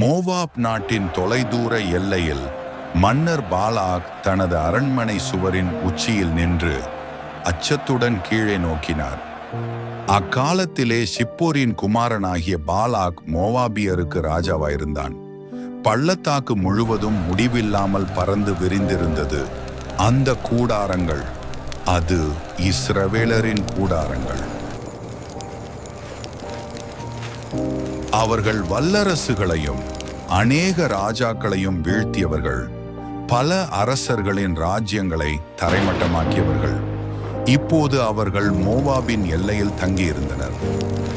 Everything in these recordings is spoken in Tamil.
மோவாப் நாட்டின் தொலைதூர எல்லையில் மன்னர் பாலாக் தனது அரண்மனை சுவரின் உச்சியில் நின்று அச்சத்துடன் கீழே நோக்கினார். அக்காலத்திலே சிப்போரின் குமாரனாகிய பாலாக் மோவாபியருக்கு ராஜாவாயிருந்தான். பள்ளத்தாக்கு முழுவதும் முடிவில்லாமல் பறந்து விரிந்திருந்தது அந்த கூடாரங்கள். அது இஸ்ரவேலரின் கூடாரங்கள். அவர்கள் வல்லரசுகளையும் அநேக ராஜாக்களையும் வீழ்த்தியவர்கள் பல அரசர்களின் ராஜ்யங்களை தரைமட்டமாக்கியவர்கள். இப்போது அவர்கள் மோவாபின் எல்லையில் தங்கியிருந்தனர்.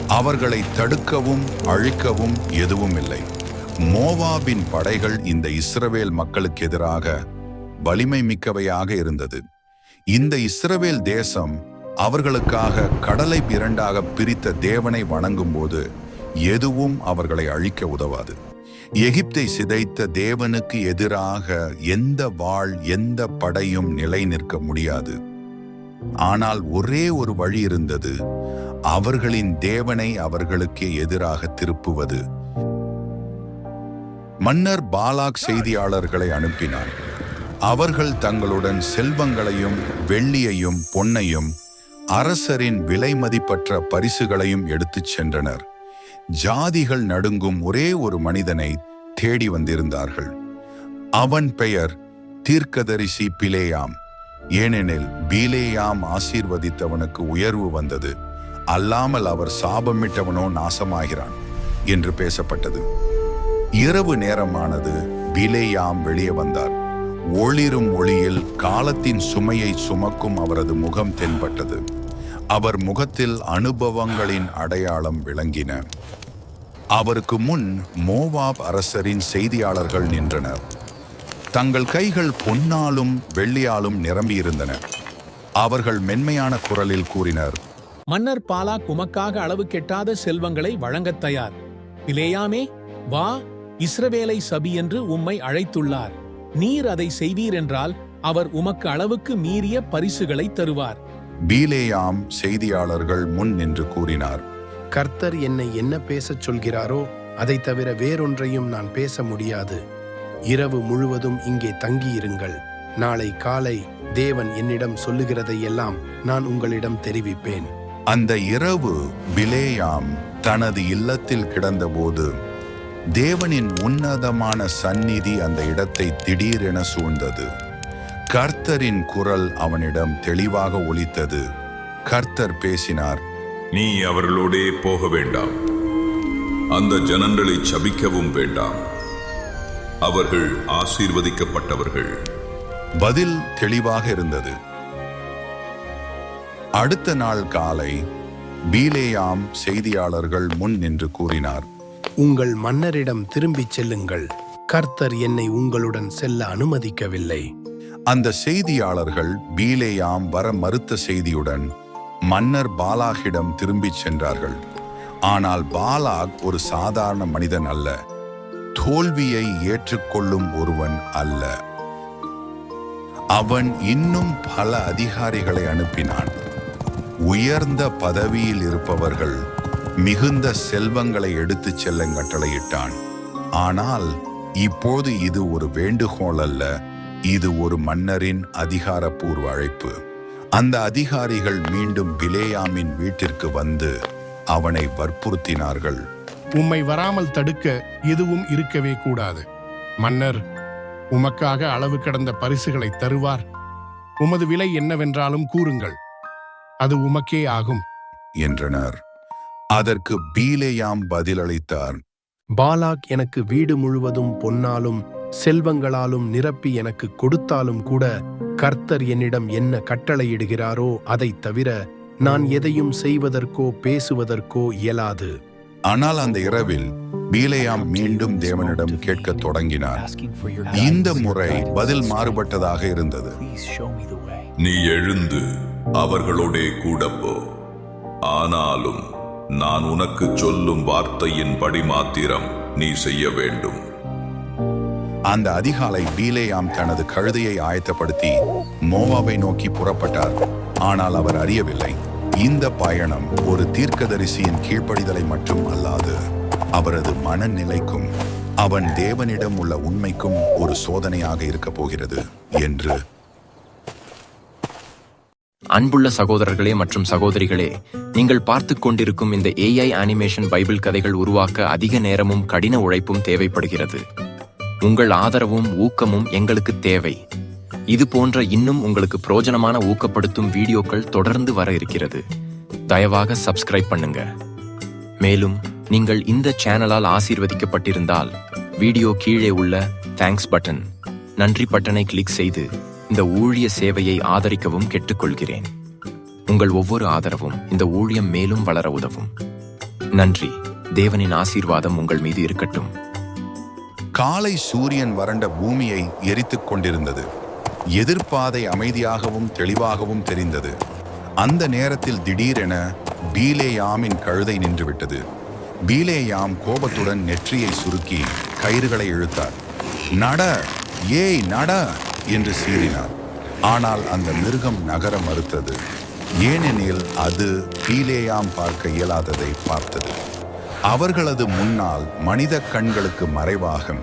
அவர்களை தடுக்கவும் அழிக்கவும் எதுவும் இல்லை மோவாபின் படைகள் இந்த இஸ்ரவேல் மக்களுக்கு எதிராக வலிமை மிக்கவையாக இருந்தது. இந்த இஸ்ரவேல் தேசம் அவர்களுக்காக கடலை இரண்டாக பிரித்த தேவனை வணங்கும்போது எதுவும் அவர்களை அழிக்க உதவாது. எகிப்தை சிதைத்த தேவனுக்கு எதிராக எந்த வாழ் எந்த படையும் நிலை நிற்க முடியாது. ஆனால் ஒரே ஒரு வழி இருந்தது அவர்களின் தேவனை அவர்களுக்கு எதிராக திருப்புவது. மன்னர் பாலாக் செய்தியாளர்களை அனுப்பினார் அவர்கள் தங்களுடன் செல்வங்களையும் வெள்ளியையும் பொன்னையும் அரசரின் விலைமதிப்பற்ற பரிசுகளையும் எடுத்துச் சென்றனர். ஜாதிகள் நடுங்கும் ஒரே ஒரு மனிதனை தேடி வந்திருந்தார்கள். அவன் பெயர் தீர்க்கதரிசி பிலேயாம். ஏனெனில் பீலேயாம் ஆசீர்வதித்தவனுக்கு உயர்வு வந்தது. அல்லாமல் அவர் சாபமிட்டவனோ நாசமாகிறான் என்று பேசப்பட்டது. இரவு நேரமானது பிலேயாம் வெளியே வந்தார். ஒளிரும் ஒளியில் காலத்தின் சுமையை சுமக்கும் அவரது முகம் தென்பட்டது. அவர் முகத்தில் அனுபவங்களின் அடையாளம் விளங்கின. அவருக்கு முன் மோவாப் அரசரின் செய்தியாளர்கள் நின்றனர். தங்கள் கைகள் பொன்னாலும் வெள்ளியாலும் நிரம்பியிருந்தன. அவர்கள் மென்மையான குரலில் கூறினர் மன்னர் பாலாக் உமக்காக அளவு கெட்டாத செல்வங்களை வழங்கத் தயார். பிலேயாமே வா இஸ்ரவேலை சபி என்று உம்மை அழைத்துள்ளார். நீர் அதை செய்வீர் என்றால் அவர் உமக்கு அளவுக்கு மீறிய பரிசுகளை தருவார். பீலேயாம் செய்தியாளர்கள் முன் நின்று கூறினார். கர்த்தர் என்னை என்ன பேசச் சொல்கிறாரோ அதை தவிர வேறொன்றையும் நான் பேச முடியாது. இரவு முழுவதும் இங்கே தங்கியிருங்கள். நாளை காலை தேவன் என்னிடம் சொல்லுகிறதையெல்லாம் நான் உங்களிடம் தெரிவிப்பேன். அந்த இரவு பிலேயாம் தனது இல்லத்தில் கிடந்தபோது தேவனின் உன்னதமான சந்நிதி அந்த இடத்தை திடீரென சூழ்ந்தது. கர்த்தரின் குரல் அவனிடம் தெளிவாக ஒலித்தது. கர்த்தர் பேசினார் நீ அவர்களோடே போக வேண்டாம். அந்த ஜனங்களை சபிக்கவும் வேண்டாம். அவர்கள் ஆசீர்வதிக்கப்பட்டவர்கள். பதில் தெளிவாக இருந்தது. அடுத்த நாள் காலை பீலேயாம் செய்தியாளர்கள் முன் நின்று கூறினார் உங்கள் மன்னரிடம் திரும்பிச் செல்லுங்கள். கர்த்தர் என்னை உங்களுடன் செல்ல அனுமதிக்கவில்லை. அந்த செய்தியாளர்கள் பீலேயாம் வர மறுத்த செய்தியுடன் மன்னர் பாலாகிடம் திரும்பிச் சென்றார்கள். ஆனால் பாலாக் ஒரு சாதாரண மனிதன் அல்ல. தோல்வியை ஏற்றுக்கொள்ளும் ஒருவன் அல்ல. அவன் இன்னும் பல அதிகாரிகளை அனுப்பினான். உயர்ந்த பதவியில் இருப்பவர்கள் மிகுந்த செல்வங்களை எடுத்துச் செல்ல கட்டளையிட்டான். ஆனால் இப்போது இது ஒரு வேண்டுகோள் அல்ல. இது ஒரு மன்னரின் அதிகாரப்பூர்வ அழைப்பு. அந்த அதிகாரிகள் மீண்டும் பிலேயாமின் வீட்டிற்கு வந்து அவனை வற்புறுத்தினார்கள். உம்மை வராமல் தடுக்க எதுவும் இருக்கவே கூடாது. மன்னர் உமக்காக அளவு கடந்த பரிசுகளை தருவார். உமது விலை என்னவென்றாலும் கூறுங்கள். அது உமக்கே ஆகும். என்றனர். அதற்கு பீலேயாம் பதிலளித்தார். பாலாக் எனக்கு வீடு முழுவதும் பொன்னாலும் செல்வங்களாலும் நிரப்பி எனக்கு கொடுத்தாலும் கூட கர்த்தர் என்னிடம் என்ன கட்டளையிடுகிறாரோ அதைத் தவிர நான் எதையும் செய்வதற்கோ பேசுவதற்கோ இயலாது. ஆனால் அந்த இரவில் பீலேயாம் மீண்டும் தேவனிடம் கேட்கத் தொடங்கினார். இந்த முறை பதில் மாறுபட்டதாக இருந்தது. நீ எழுந்து அவர்களோடே கூட போ. ஆனாலும் நான் உனக்கு சொல்லும் வார்த்தையின்படி மாத்திரம் நீ செய்ய வேண்டும். அந்த அதிகாலை பீலேயாம் தனது கழுதையை ஆயத்தப்படுத்தி மோவாவை நோக்கி புறப்பட்டார். ஆனால் அவர் அறியவில்லை. இந்த பயணம் ஒரு தீர்க்கதரிசியின் கீழ்ப்படிதலை மட்டும் அல்லாது அவரது மனநிலைக்கும் அவன் தேவனிடம் உள்ள உண்மைக்கும் ஒரு சோதனையாக இருக்கப் போகிறது என்று. அன்புள்ள சகோதரர்களே மற்றும் சகோதரிகளே நீங்கள் பார்த்து கொண்டிருக்கும் இந்த ஏஐ அனிமேஷன் பைபிள் கதைகள் உருவாக்க அதிக நேரமும் கடின உழைப்பும் தேவைப்படுகிறது. உங்கள் ஆதரவும் ஊக்கமும் எங்களுக்கு தேவை. இது போன்ற இன்னும் உங்களுக்கு பிரோஜனமான ஊக்கப்படுத்தும் வீடியோக்கள் தொடர்ந்து வர இருக்கிறது. தயவாக சப்ஸ்கிரைப் பண்ணுங்க. மேலும் நீங்கள் இந்த சேனலால் ஆசீர்வதிக்கப்பட்டிருந்தால் வீடியோ கீழே உள்ள தேங்க்ஸ் பட்டன் நன்றி பட்டனை கிளிக் செய்து இந்த ஊழிய சேவையை ஆதரிக்கவும் கேட்டுக்கொள்கிறேன். உங்கள் ஒவ்வொரு ஆதரவும் இந்த ஊழியம் மேலும் வளர உதவும். நன்றி. தேவனின் ஆசீர்வாதம் உங்கள் மீது இருக்கட்டும். காலை சூரியன் வறண்ட பூமியை எரித்துக் கொண்டிருந்தது. எதிர்ப்பாதை அமைதியாகவும் தெளிவாகவும் தெரிந்தது. அந்த நேரத்தில் திடீரென பீலேயாமின் கழுதை நின்றுவிட்டது. பீலேயாம் கோபத்துடன் நெற்றியை சுருக்கி கயிறுகளை இழுத்தார். நட ஏய் நட என்று சீறினார் ஆனால் அந்த மிருகம் நகர மறுத்தது. ஏனெனில் அது பீலேயாம் பார்க்க இயலாததை பார்த்தது. அவர்களது முன்னால் மனித கண்களுக்கு மறைவாக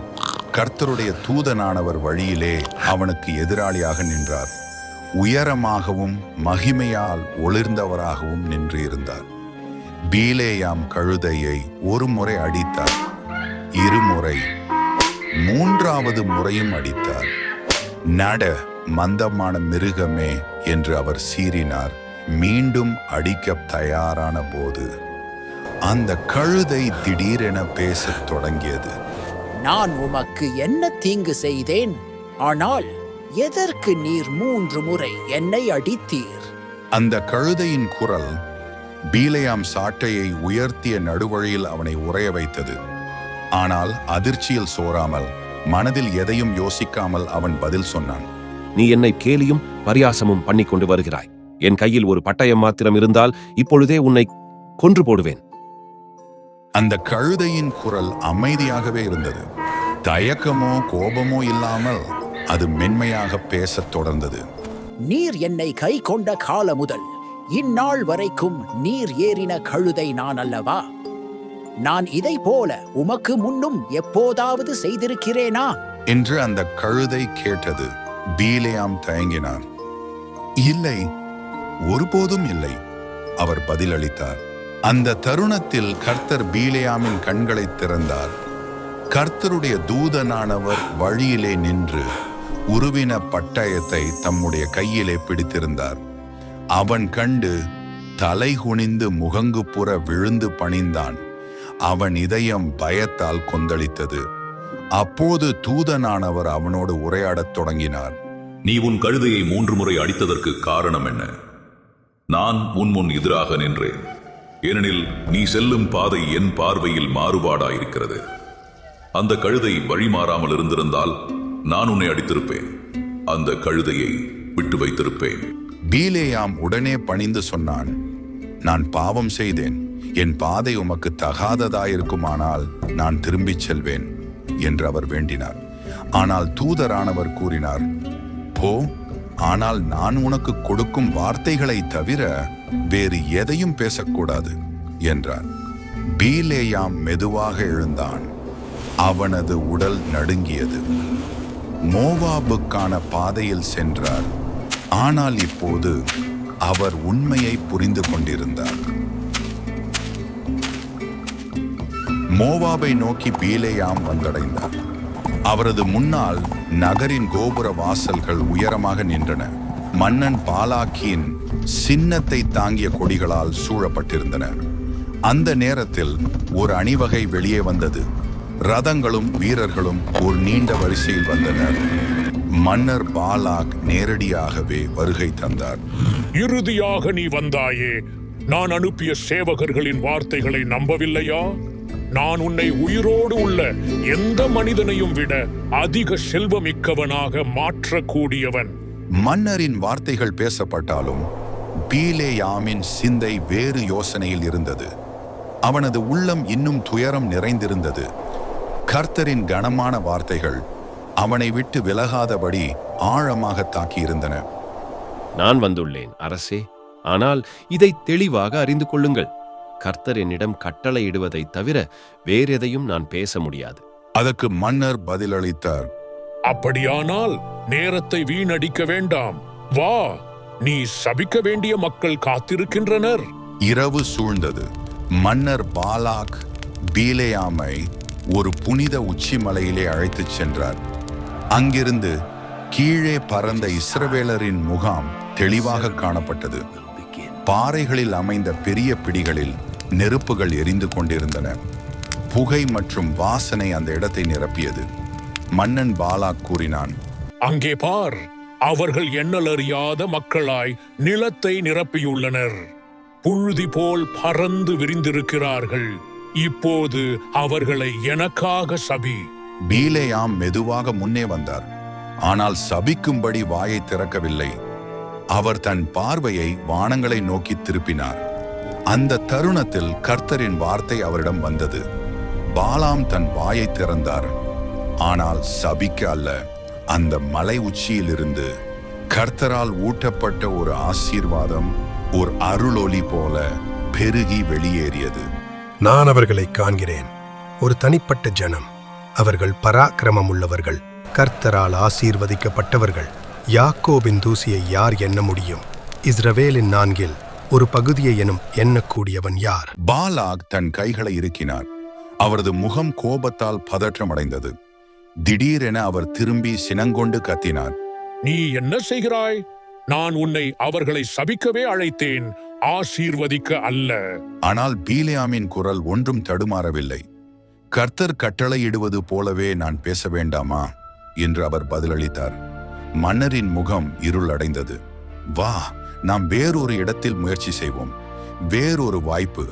கர்த்தருடைய தூதனானவர் வழியிலே அவனுக்கு எதிராளியாக நின்றார். உயரமாகவும் மகிமையால் ஒளிர்ந்தவராகவும் நின்று இருந்தார். பீலேயாம் கழுதையை ஒரு முறை அடித்தார். இருமுறை மூன்றாவது முறையும் அடித்தார். நட மந்தமான மிருகமே என்று அவர் சீறினார். மீண்டும் அடிக்க தயாரான போது அந்த கழுதை திடீரென பேசத் தொடங்கியது. நான் உமக்கு என்ன தீங்கு செய்தேன்? ஆனால் எதற்கு நீர் மூன்று முறை என்னை அடித்தீர்? அந்த கழுதையின் குரல் பீலையாம் சாட்டையை உயர்த்திய நடுவழியில் அவனை உறைய வைத்தது. ஆனால் அதிர்ச்சியில் சோராமல் மனதில் எதையும் யோசிக்காமல் அவன் பதில் சொன்னான். நீ என்னை கேலியும் பரியாசமும் பண்ணிக் கொண்டு வருகிறாய். என் கையில் ஒரு பட்டயம் மாத்திரம் இருந்தால் இப்பொழுதே உன்னை கொன்று போடுவேன். அந்த கழுதையின் குரல் அமைதியாகவே இருந்தது. தயக்கமோ கோபமோ இல்லாமல் அது மென்மையாக பேசத் தொடர்ந்தது. நீர் என்னை கை கொண்ட கால முதல் இந்நாள் வரைக்கும் நீர் ஏறின கழுதை நான் அல்லவா? நான் இதை போல உமக்கு முன்னும் எப்போதாவது செய்திருக்கிறேனா? என்று அந்த கழுதை கேட்டது. பீலேயாம் தயங்கினார் இல்லை ஒருபோதும் இல்லை அவர் பதிலளித்தார். அந்த தருணத்தில் கர்த்தர் பீலையாமின் கண்களை திறந்தார். கர்த்தருடைய தூதனானவர் வழியிலே நின்று உருவின பட்டயத்தை தம்முடைய கையிலே பிடித்திருந்தார். அவன் கண்டு தலை குனிந்து முகங்கு புற விழுந்து பணிந்தான். அவன் இதயம் பயத்தால் கொந்தளித்தது. அப்போது தூதனானவர் அவனோடு உரையாடத் தொடங்கினார். நீ உன் கழுதையை மூன்று முறை அடித்ததற்கு காரணம் என்ன? நான் உன் முன் எதிராக நின்றேன். ஏனெனில் நீ செல்லும் பாதை என் பார்வையில் மாறுபாடாயிருக்கிறது. அந்த கழுதை வழிமாறாமல் இருந்திருந்தால் நான் உன்னை அடித்திருப்பேன். அந்த கழுதையை விட்டு வைத்திருப்பேன். பீலேயாம் உடனே பணிந்து சொன்னான் நான் பாவம் செய்தேன். என் பாதை உமக்கு தகாததாயிருக்குமானால் நான் திரும்பிச் செல்வேன் என்று அவர் வேண்டினார். ஆனால் தூதரானவர் கூறினார் போ ஆனால் நான் உனக்கு கொடுக்கும் வார்த்தைகளை தவிர வேறு எதையும் பேசக்கூடாது என்றார் பீலேயாம் மெதுவாக எழுந்தான். அவனது உடல் நடுங்கியது. மோவாபுக்கான பாதையில் சென்றார். ஆனால் இப்போது அவர் உண்மையை புரிந்து கொண்டிருந்தார். மோவாபை நோக்கி பீலேயாம் வந்தடைந்தார். அவரது முன்னால் நகரின் கோபுர வாசல்கள் உயரமாக நின்றன. மன்னன் பாலாக்கியின் சின்னத்தை தாங்கிய கொடிகளால் சூழப்பட்டிருந்தன. அந்த நேரத்தில் ஒரு அணிவகை வெளியே வந்தது. ரதங்களும் வீரர்களும் ஒரு நீண்ட வரிசையில் வந்தனர். மன்னர் பாலாக் நேரடியாகவே வருகை தந்தார். இறுதியாக நீ வந்தாயே. நான் அனுப்பிய சேவகர்களின் வார்த்தைகளை நம்பவில்லையா? நான் உன்னை உயிரோடு உள்ள எந்த மனிதனையும் விட அதிக செல்வமிக்கவனாக மாற்றக்கூடியவன். மன்னரின் வார்த்தைகள் பேசப்பட்டாலும் பீலேயாமின் சிந்தை வேறு யோசனையில் இருந்தது. அவனது உள்ளம் இன்னும் துயரம் நிறைந்திருந்தது. கர்த்தரின் கனமான வார்த்தைகள் அவனை விட்டு விலகாதபடி ஆழமாக தாக்கியிருந்தன. நான் வந்துள்ளேன் அரசே ஆனால் இதை தெளிவாக அறிந்து கொள்ளுங்கள். கர்த்தர் என்னிடம் கட்டளையிடுவதைத் தவிர வேறெதையும் நான் பேச முடியாது. அதற்கு மன்னர் பதிலளித்தார். அப்படியானால் நேரத்தை வீணடிக்க வேண்டாம். வா நீ சபிக்க வேண்டிய மக்கள் காத்திருக்கின்றனர். இரவு சூழ்ந்தது. மன்னர் பாலாக் பீலேயாமை ஒரு புனித உச்சிமலையிலே அழைத்துச் சென்றார். அங்கிருந்து கீழே பறந்த இஸ்ரவேலரின் முகாம் தெளிவாக காணப்பட்டது. பாறைகளில் அமைந்த பெரிய பிடிகளில் நெருப்புகள் எரிந்து கொண்டிருந்தன. புகை மற்றும் வாசனை அந்த இடத்தை நிரப்பியது. மன்னன் பாலாக் கூறினான் அங்கே பார் அவர்கள் எண்ணலறியாத மக்களாய் நிலத்தை நிரப்பியுள்ளனர். புழுதி போல் பறந்து விரிந்திருக்கிறார்கள். இப்போது அவர்களை எனக்காக சபி. பீலேயாம் மெதுவாக முன்னே வந்தார். ஆனால் சபிக்கும்படி வாயை திறக்கவில்லை. அவர் தன் பார்வையை வானங்களை நோக்கி திருப்பினார். அந்த தருணத்தில் கர்த்தரின் வார்த்தை அவரிடம் வந்தது. பாலாம் தன் வாயை திறந்தார். ஆனால் சபிக்க அல்ல. அந்த மலை உச்சியிலிருந்து கர்த்தரால் ஊட்டப்பட்ட ஒரு ஆசீர்வாதம் ஒரு அருளொளி போல பெருகி வெளியேறியது. நான் அவர்களை காண்கிறேன். ஒரு தனிப்பட்ட ஜனம். அவர்கள் பராக்கிரமம் உள்ளவர்கள் கர்த்தரால் ஆசீர்வதிக்கப்பட்டவர்கள். யாக்கோபின் தூசியை யார் எண்ண முடியும்? இஸ்ரவேலின் நான்கில் ஒரு பகுதியை எனும் எண்ணக்கூடியவன் யார்? பாலாக் தன் கைகளை இறுக்கினார் அவரது முகம் கோபத்தால் பதற்றமடைந்தது. திடீரென அவர் திரும்பி சினங்கொண்டு கத்தினார். நீ என்ன செய்கிறாய்? நான் உன்னை அவர்களை சபிக்கவே அழைத்தேன். ஆசீர்வதிக்க அல்ல. ஆனால் பீலியாமின் குரல் ஒன்றும் தடுமாறவில்லை. கர்த்தர் கட்டளையிடுவது போலவே நான் பேச வேண்டாமா? என்று அவர் பதிலளித்தார். மன்னரின் முகம் இருள் அடைந்தது. வா நாம் வேறொரு இடத்தில் முயற்சி செய்வோம். வேறொரு வாய்ப்பு.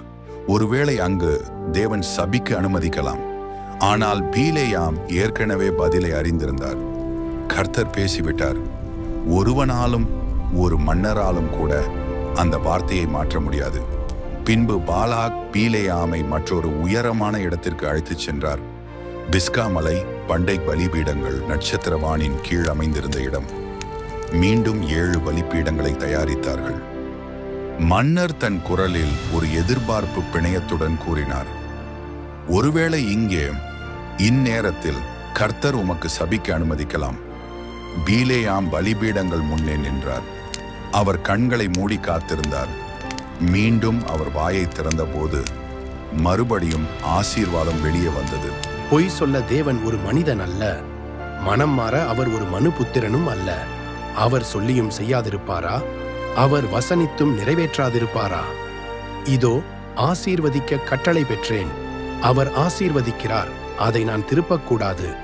ஒருவேளை அங்கு தேவன் சபிக்க அனுமதிக்கலாம். ஆனால் பீலேயாம் ஏற்கனவே பதிலை அறிந்திருந்தார். கர்த்தர் பேசிவிட்டார். ஒருவனாலும் ஒரு மன்னராலும் கூட அந்த வார்த்தையை மாற்ற முடியாது. பின்பு பாலாக் பீலேயாமை மற்றொரு உயரமான இடத்திற்கு அழைத்துச் சென்றார். பிஸ்கா மலை பண்டை பலிபீடங்கள் நட்சத்திரவானின் கீழ் அமைந்திருந்த இடம். மீண்டும் ஏழு பலிபீடங்களை தயாரித்தார்கள். மன்னர் தன் குரலில் ஒரு எதிர்பார்ப்பு பிணையத்துடன் கூறினார். ஒருவேளை இங்கே இந்நேரத்தில் கர்த்தர் உமக்கு சபிக்க அனுமதிக்கலாம். பீலேயாம் பலிபீடங்கள் முன்னே நின்றார். அவர் கண்களை மூடி காத்திருந்தார். மீண்டும் அவர் வாயை திறந்தபோது மறுபடியும் ஆசீர்வாதம் வெளியே வந்தது. பொய் சொல்ல தேவன் ஒரு மனிதன் அல்ல. மனம் மாற அவர் ஒரு மனுபுத்திரனும் அல்ல. அவர் சொல்லியும் செய்யாதிருப்பாரா? அவர் வசனித்தும் நிறைவேற்றாதிருப்பாரா? இதோ ஆசீர்வதிக்க கட்டளை பெற்றேன். அவர் ஆசீர்வதிக்கிறார். அதை நான் திருப்பக்கூடாது.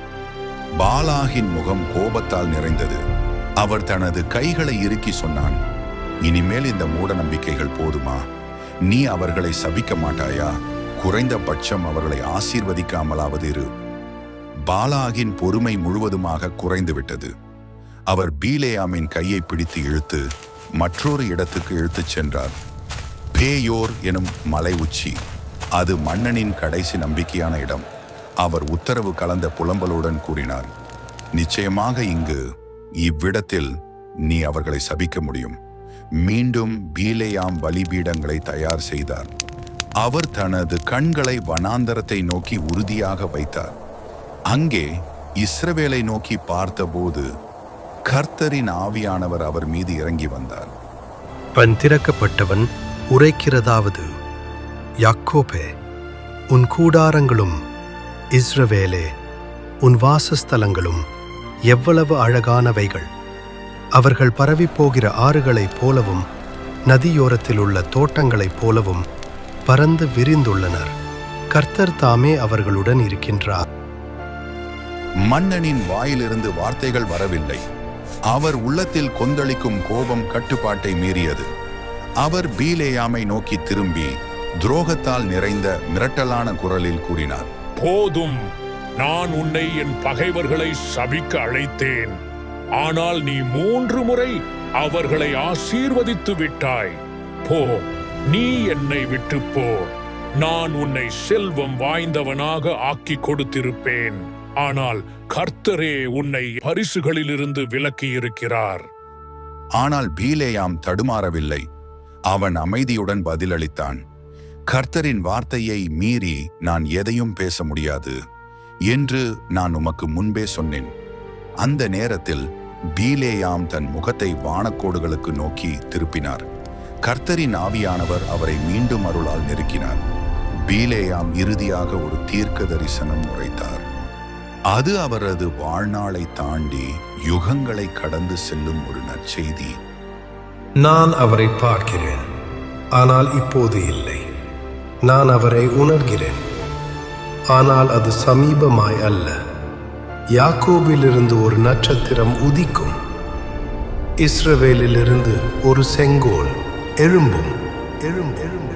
பாலாகின் முகம் கோபத்தால் நிறைந்தது. அவர் தனது கைகளை இறுக்கி சொன்னான் இனிமேல் இந்த மூட நம்பிக்கைகள் போதுமா? நீ அவர்களை சபிக்க மாட்டாயா? குறைந்த பட்சம் அவர்களை ஆசீர்வதிக்காமலாவது இரு. பாலாகின் பொறுமை முழுவதுமாக குறைந்து விட்டது அவர் பீலேயாமின் கையை பிடித்து இழுத்து மற்றொரு இடத்துக்கு இழுத்துச் சென்றார். பேயோர் எனும் மலை உச்சி. அது மன்னனின் கடைசி நம்பிக்கையான இடம். அவர் உத்தரவு கலந்த புலம்பலுடன் கூறினார் நிச்சயமாக இங்கு இவ்விடத்தில் நீ அவர்களை சபிக்க முடியும். மீண்டும் பீலேயாம் பலிபீடங்களை தயார் செய்தார். அவர் தனது கண்களை வனாந்தரத்தை நோக்கி உறுதியாக வைத்தார். அங்கே இஸ்ரவேலை நோக்கி பார்த்தபோது கர்த்தரின் ஆவியானவர் அவர் மீது இறங்கி வந்தார். பன் திறக்கப்பட்டவன் உரைக்கிறதாவது யாக்கோபே உன் கூடாரங்களும் இஸ்ரவேலே உன் வாசஸ்தலங்களும் எவ்வளவு அழகானவைகள். அவர்கள் பரவிப் போகிற ஆறுகளைப் போலவும் நதியோரத்தில் உள்ள தோட்டங்களைப் போலவும் பறந்து விரிந்துள்ளனர். கர்த்தர் தாமே அவர்களுடன் இருக்கின்றார். மன்னனின் வாயிலிருந்து வார்த்தைகள் வரவில்லை. அவர் உள்ளத்தில் கொந்தளிக்கும் கோபம் கட்டுப்பாட்டை மீறியது. அவர் பீலேயாமை நோக்கி திரும்பி துரோகத்தால் நிறைந்த மிரட்டலான குரலில் கூறினார். போதும். நான் உன்னை என் பகைவர்களை சபிக்க அழைத்தேன். ஆனால் நீ மூன்று முறை அவர்களை ஆசீர்வதித்து விட்டாய். போ நீ என்னை விட்டு போ. நான் உன்னை செல்வம் வாய்ந்தவனாக ஆக்கி கொடுத்திருப்பேன். ஆனால் கர்த்தரே உன்னை பரிசுகளிலிருந்து விலக்கியிருக்கிறார். ஆனால் பீலேயாம் தடுமாறவில்லை. அவன் அமைதியுடன் பதிலளித்தான். கர்த்தரின் வார்த்தையை மீறி நான் எதையும் பேச முடியாது என்று நான் உமக்கு முன்பே சொன்னேன். அந்த நேரத்தில் பீலேயாம் தன் முகத்தை வானக்கோடுகளுக்கு நோக்கி திருப்பினார். கர்த்தரின் ஆவியானவர் அவரை மீண்டும் அருளால் நெருக்கினார். பீலேயாம் இறுதியாக ஒரு தீர்க்க தரிசனம் உரைத்தார். அது அவரது வாழ்நாளை தாண்டி யுகங்களை கடந்து செல்லும் ஒரு நற்செய்தி. நான் அவரை பார்க்கிறேன் ஆனால் இப்போது இல்லை. நான் அவரை உணர்கிறேன் ஆனால் அது சமீபமாய் அல்ல. யாக்கோவிலிருந்து ஒரு நட்சத்திரம் உதிக்கும். இஸ்ரவேலிலிருந்து ஒரு செங்கோல் எழும்பும் எழும் எழும்